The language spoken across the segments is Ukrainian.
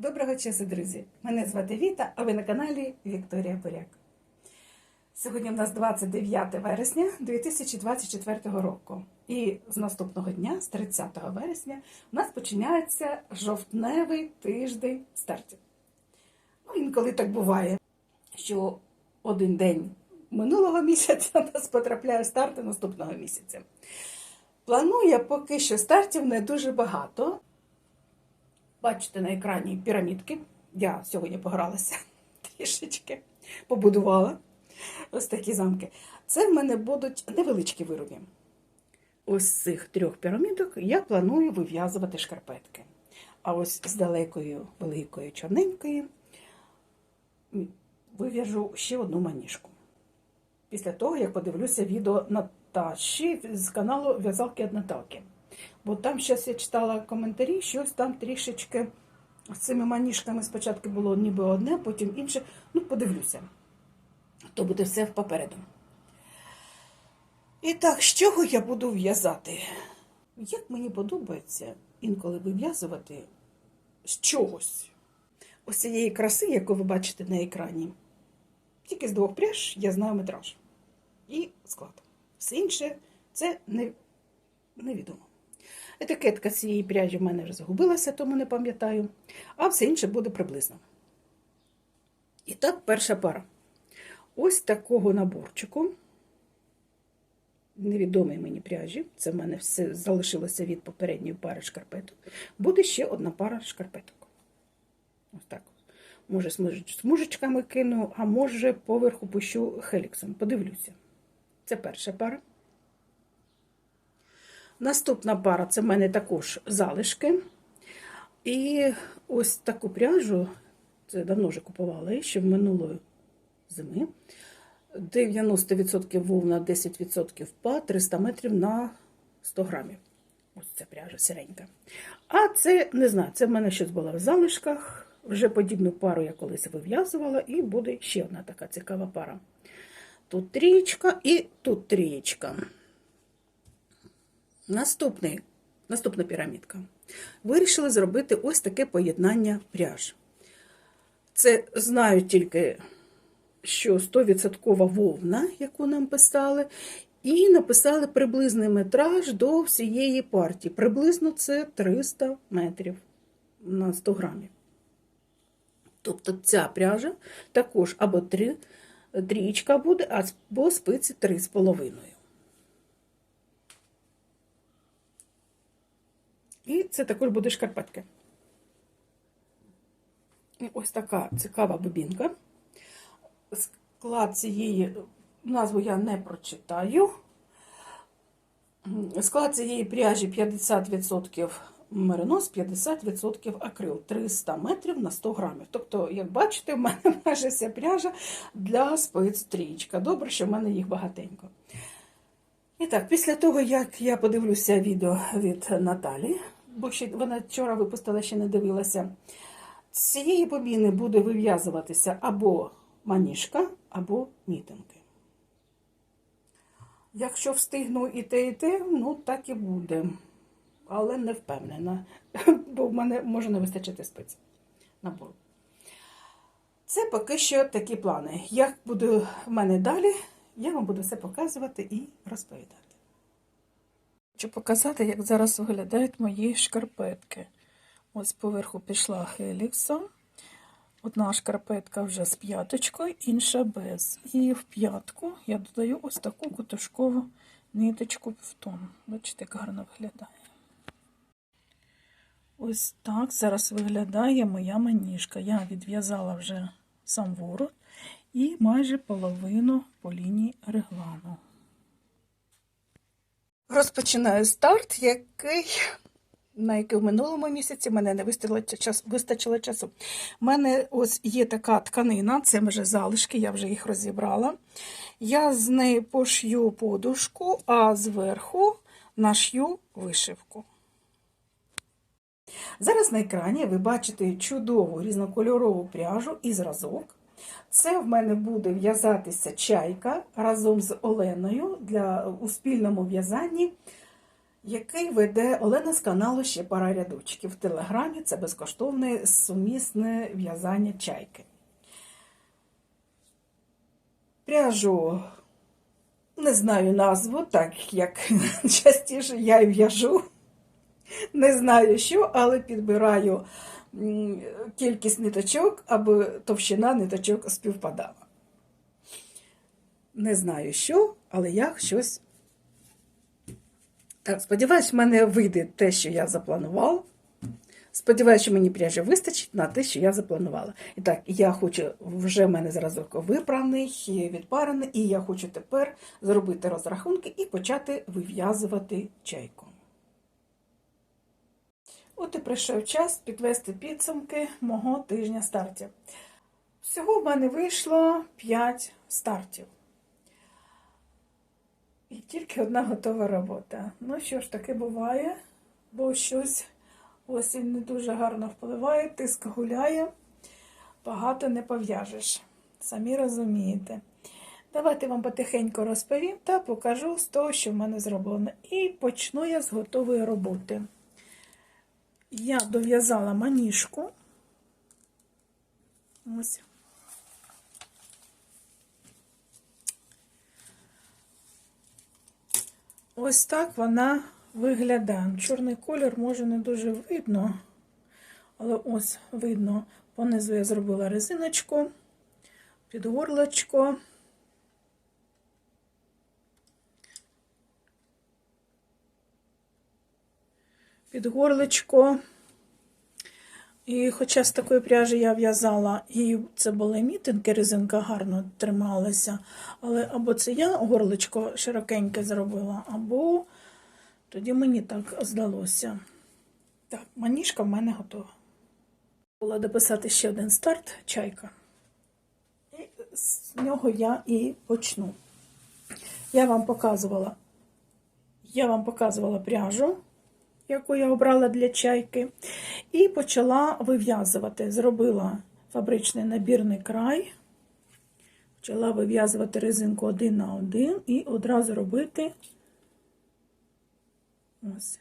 Доброго часу, друзі! Мене звати Віта, а ви на каналі Вікторія Буряк. Сьогодні в нас 29 вересня 2024 року. І з наступного дня, з 30 вересня, у нас починається жовтневий тиждень стартів. Ну, інколи так буває, що один день минулого місяця у нас потрапляє старти наступного місяця. Планую поки що стартів не дуже багато. Бачите на екрані пірамідки. Я сьогодні погралася трішечки, побудувала ось такі замки. Це в мене будуть невеличкі вироби. Ось з цих трьох пірамідок я планую вив'язувати шкарпетки. А ось з далекою, великої, чорненької вив'яжу ще одну маніжку. Після того, як подивлюся відео Наташі з каналу В'язалки від Наталки. Бо там зараз я читала коментарі, щось там трішечки з цими маніжками спочатку було ніби одне, потім інше. Ну, подивлюся. То буде все попереду. І так, з чого я буду в'язати? Як мені подобається інколи вив'язувати з чогось. Ось цієї краси, яку ви бачите на екрані. Тільки з двох пряж я знаю метраж і склад. Все інше це не, невідомо. Етикетка цієї пряжі в мене вже загубилася, тому не пам'ятаю. А все інше буде приблизно. І так, перша пара. Ось такого наборчику. Невідомій мені пряжі. Це в мене все залишилося від попередньої пари шкарпеток. Буде ще одна пара шкарпеток. Ось так. Може, смужечками кину, а може, поверху пущу хеліксом. Подивлюся. Це перша пара. Наступна пара це в мене також залишки. І ось таку пряжу, це давно вже купувала, ще в минулої зими. 90% вовна, 10% па, 300 метрів на 100 грамів. Ось ця пряжа сіренька. А це, не знаю, це в мене щось було в залишках. Вже подібну пару я колись вив'язувала, і буде ще одна така цікава пара. Тут трієчка і тут трієчка. Наступний, наступна пірамідка. Вирішили зробити ось таке поєднання пряж. Це знаю тільки, що 100% вовна, яку нам писали, і написали приблизний метраж до всієї партії. Приблизно це 300 метрів на 100 грамів. Тобто ця пряжа також або 3, трієчка буде, або спиці 3,5. І це також буде шкарпетки. І ось така цікава бобінка. Склад цієї, назву я не прочитаю. Склад цієї пряжі 50% меринос, 50% акрил. 300 метрів на 100 грамів. Тобто, як бачите, в мене майже вся пряжа для спиць. Добре, що в мене їх багатенько. І так, після того, як я подивлюся відео від Наталі, бо ще вона вчора випустила, ще не дивилася. З цієї бобіни буде вив'язуватися або маніжка, або мітинки. Якщо встигну і те, і те, ну так і буде. Але не впевнена, бо в мене може не вистачити спиць набору. Це поки що такі плани. Як буде в мене далі, я вам буду все показувати і розповідати. Хочу показати, як зараз виглядають мої шкарпетки. Ось поверху пішла хелікса. Одна шкарпетка вже з п'яточкою, інша без. І в п'ятку я додаю ось таку кутушкову ниточку в тон. Бачите, як гарно виглядає. Ось так зараз виглядає моя маніжка. Я відв'язала вже сам ворот і майже половину по лінії реглану. Розпочинаю старт, який, на який в минулому місяці мене не вистачило, час, вистачило часу. У мене ось є така тканина, це вже залишки, я вже їх розібрала. Я з неї пошью подушку, а зверху нашью вишивку. Зараз на екрані ви бачите чудову різнокольорову пряжу і зразок. Це в мене буде в'язатися чайка разом з Оленою для у спільному в'язанні який веде Олена з каналу Ще пара рядочків. В телеграмі це безкоштовне сумісне в'язання чайки. Пряжу не знаю назву, так як частіше я в'яжу. Не знаю що, але підбираю кількість ниточок, аби товщина ниточок співпадала. Не знаю що, але я щось. Так, сподіваюсь, в мене вийде те, що я запланувала. Сподіваюся, що мені пряжі вистачить на те, що я запланувала. І так, я хочу, вже в мене зразок випраний, відпарений, і я хочу тепер зробити розрахунки і почати вив'язувати чайку. От і прийшов час підвести підсумки мого тижня стартів. Всього в мене вийшло 5 стартів. І тільки одна готова робота. Ну що ж, таке буває, бо щось осінь не дуже гарно впливає, тиск гуляє, багато не пов'яжеш. Самі розумієте. Давайте вам потихеньку розповім та покажу з того, що в мене зроблено. І почну я з готової роботи. Я дов'язала маніжку. Ось. Ось так вона виглядає. Чорний колір може не дуже видно, але ось видно, понизу я зробила резиночку, під Під горлечко. І хоча з такої пряжі я в'язала, і це були мітинги, резинка гарно трималася, але або це я горлечко широкеньке зробила, або тоді мені так здалося. Так, маніжка в мене готова. Було дописати ще один старт, чайка. І з нього я і почну. Я вам показувала, я вам показувала пряжу яку я обрала для чайки, і почала вив'язувати. Зробила фабричний набірний край, почала вив'язувати резинку один на один і одразу робити ось.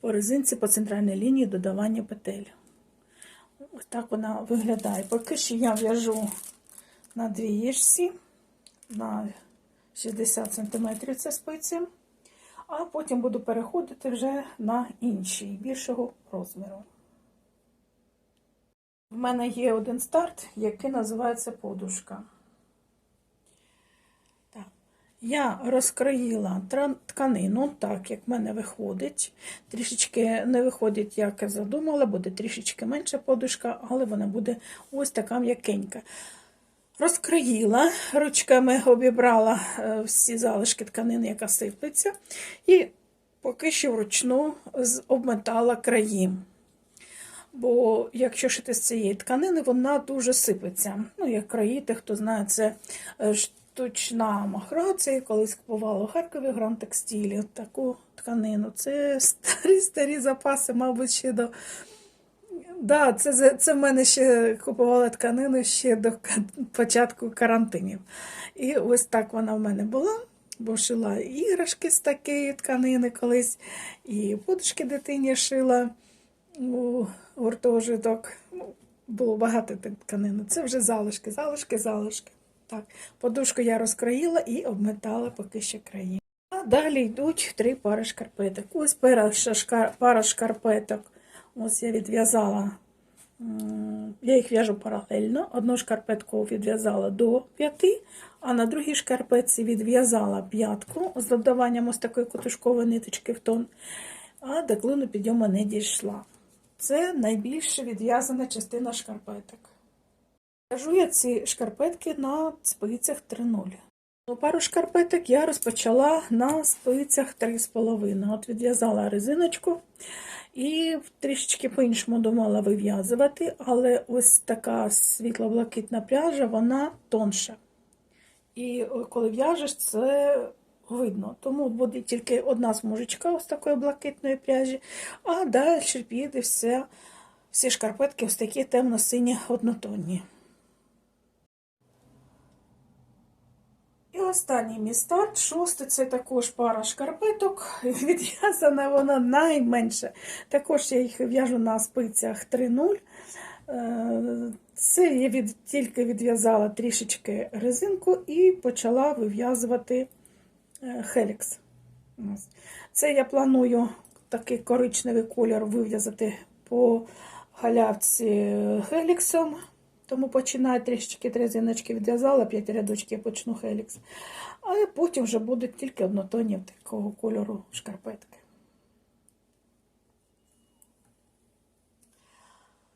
По резинці по центральній лінії додавання петель. Ось так вона виглядає. Поки що я в'яжу на дві двієчці, на 60 см це спиці, а потім буду переходити вже на інший, більшого розміру. В мене є один старт, який називається подушка. Я розкроїла тканину, так, як в мене виходить. Трішечки не виходить, як я задумала, буде трішечки менша подушка, але вона буде ось така м'якенька. Розкроїла, ручками обібрала е, всі залишки тканини, яка сиплеться, і поки що вручну обметала краї. Бо, якщо шити з цієї тканини, вона дуже сипеться. Ну, як країти, хто знає, це е, штучна махра, це я колись купувала у Харкові гран текстилі, таку тканину. Це старі-старі запаси, мабуть, ще до. Да, це це в мене ще купувала тканину ще до початку карантинів. І ось так вона в мене була, бо шила іграшки з такої тканини колись, і подушки дитині шила у гуртожиток. Ну, Було багато тканини. Це вже залишки, залишки, залишки. Так, Подушку я розкроїла і обметала поки ще краї. А далі йдуть три пари шкарпеток. Ось перша пара шкарпеток. Ось я відв'язала, я їх в'яжу паралельно. Одну шкарпетку відв'язала до п'яти, а на другій шкарпетці відв'язала п'ятку з додаванням ось такої котушкової ниточки в тон, а до клину підйому не дійшла. Це найбільше відв'язана частина шкарпеток. В'яжу я ці шкарпетки на спицях 3,0. Пару шкарпеток я розпочала на спицях 3,5. От відв'язала резиночку. І трішечки по-іншому думала вив'язувати, але ось така світло-блакитна пряжа, вона тонша. І коли в'яжеш, це видно. Тому буде тільки одна смужечка ось такої блакитної пряжі, а далі піде все, всі шкарпетки ось такі темно-сині однотонні. І останній мій старт, шостий, це також пара шкарпеток. Відв'язана вона найменше. Також я їх в'яжу на спицях 3.0. Е, Це я від, тільки відв'язала трішечки резинку і почала вив'язувати е, хелікс. Це я планую такий коричневий колір вив'язати по халявці хеліксом. Тому починаю трішечки три зіночки відв'язала, п'ять рядочків почну хелікс. А потім вже будуть тільки однотонні такого кольору шкарпетки.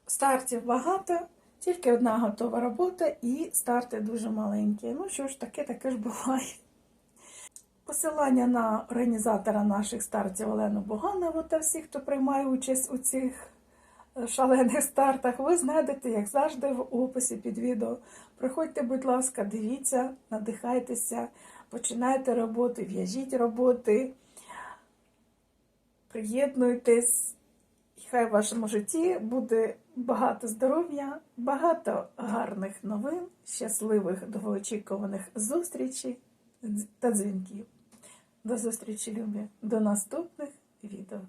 Стартів багато, тільки одна готова робота і старти дуже маленькі. Ну що ж, таке таке ж буває. Посилання на організатора наших стартів Олену Боганову та всіх, хто приймає участь у цих шалених стартах, ви знайдете, як завжди, в описі під відео. Приходьте, будь ласка, дивіться, надихайтеся, починайте роботи, в'яжіть роботи, приєднуйтесь. І хай в вашому житті буде багато здоров'я, багато гарних новин, щасливих довгоочікуваних зустрічей та дзвінків. До зустрічі, любі, до наступних відео.